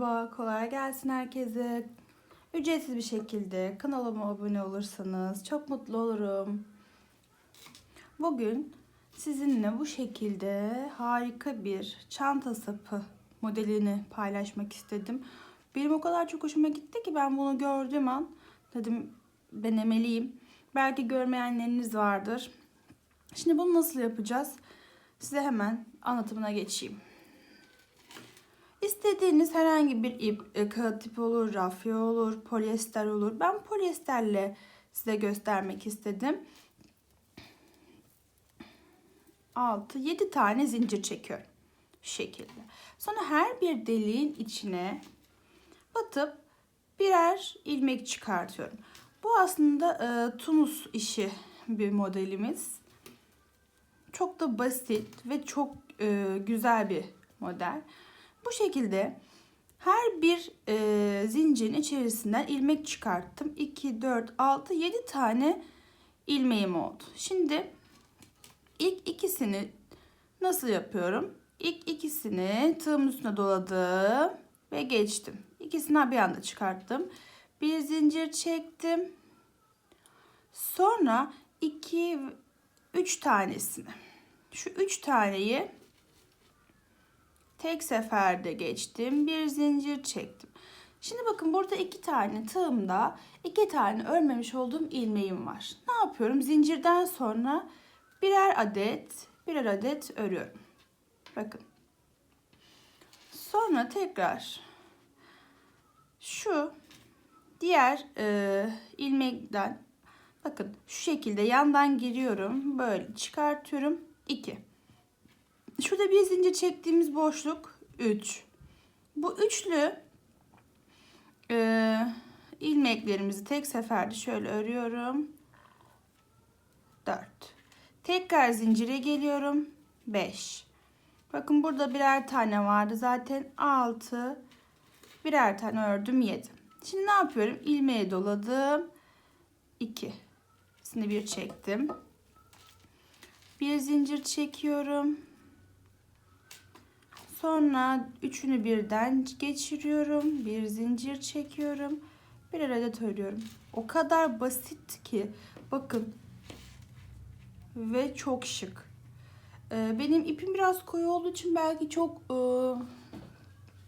Merhaba, kolay gelsin herkese. Ücretsiz bir şekilde kanalıma abone olursanız çok mutlu olurum. Bugün sizinle bu şekilde harika bir çanta sapı modelini paylaşmak istedim. Benim o kadar çok hoşuma gitti ki ben bunu gördüğüm an dedim denemeliyim. Belki görmeyenleriniz vardır. Şimdi bunu nasıl yapacağız? Size hemen anlatımına geçeyim. İstediğiniz herhangi bir ip, e, kağıt tipi olur, rafya olur, polyester olur. Ben polyesterle size göstermek istedim. 6 7 tane zincir çekiyorum. Şu şekilde. Sonra her bir deliğin içine batıp birer ilmek çıkartıyorum. Bu aslında e, Tunus işi bir modelimiz. Çok da basit ve çok e, güzel bir model. Bu şekilde her bir e, zincirin içerisinden ilmek çıkarttım. 2, 4, 6, 7 tane ilmeğim oldu. Şimdi ilk ikisini nasıl yapıyorum? İlk ikisini tığımın üstüne doladım ve geçtim. İkisini bir anda çıkarttım. Bir zincir çektim. Sonra 2 3 tanesini. Şu 3 taneyi tek seferde geçtim. Bir zincir çektim. Şimdi bakın burada iki tane tığımda iki tane örmemiş olduğum ilmeğim var. Ne yapıyorum? Zincirden sonra birer adet birer adet örüyorum. Bakın. Sonra tekrar şu diğer e, ilmekten bakın şu şekilde yandan giriyorum. Böyle çıkartıyorum. 2 Şurada bir zincir çektiğimiz boşluk 3. Bu üçlü e, ilmeklerimizi tek seferde şöyle örüyorum. 4. Tekrar zincire geliyorum. 5. Bakın burada birer tane vardı. Zaten 6. Birer tane ördüm 7. Şimdi ne yapıyorum? İlmeğe doladım. 2. Şimdi bir çektim. Bir zincir çekiyorum. Sonra üçünü birden geçiriyorum. Bir zincir çekiyorum. Bir adet örüyorum. O kadar basit ki. Bakın. Ve çok şık. Ee, benim ipim biraz koyu olduğu için belki çok e,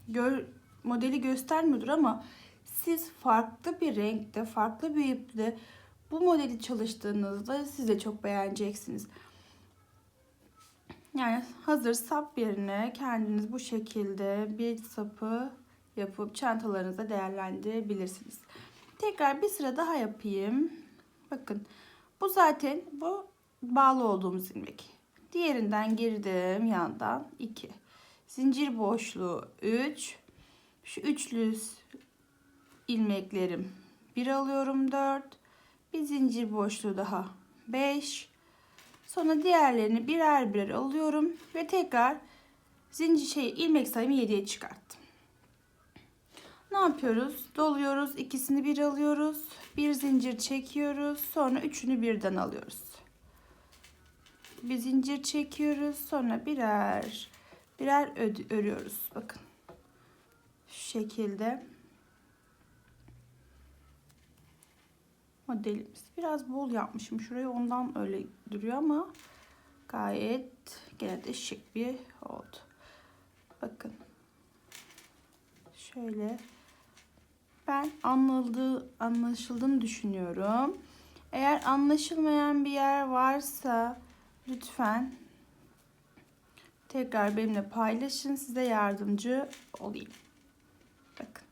gör, modeli göstermiyordur ama siz farklı bir renkte, farklı bir iple bu modeli çalıştığınızda siz de çok beğeneceksiniz. Yani hazır sap yerine kendiniz bu şekilde bir sapı yapıp çantalarınıza değerlendirebilirsiniz. Tekrar bir sıra daha yapayım. Bakın bu zaten bu bağlı olduğumuz ilmek. Diğerinden girdim yandan 2. Zincir boşluğu 3. Şu üçlü ilmeklerim 1 alıyorum 4. Bir zincir boşluğu daha 5 Sonra diğerlerini birer birer alıyorum ve tekrar zincir şey ilmek sayımı 7'ye çıkarttım. Ne yapıyoruz? Doluyoruz. ikisini bir alıyoruz. Bir zincir çekiyoruz. Sonra üçünü birden alıyoruz. Bir zincir çekiyoruz. Sonra birer birer örüyoruz. Bakın. Şu şekilde. Modelimiz. Biraz bol yapmışım şurayı ondan öyle duruyor ama gayet gene de şık bir oldu. Bakın. Şöyle ben anladığı, anlaşıldığını düşünüyorum. Eğer anlaşılmayan bir yer varsa lütfen tekrar benimle paylaşın. Size yardımcı olayım. Bakın.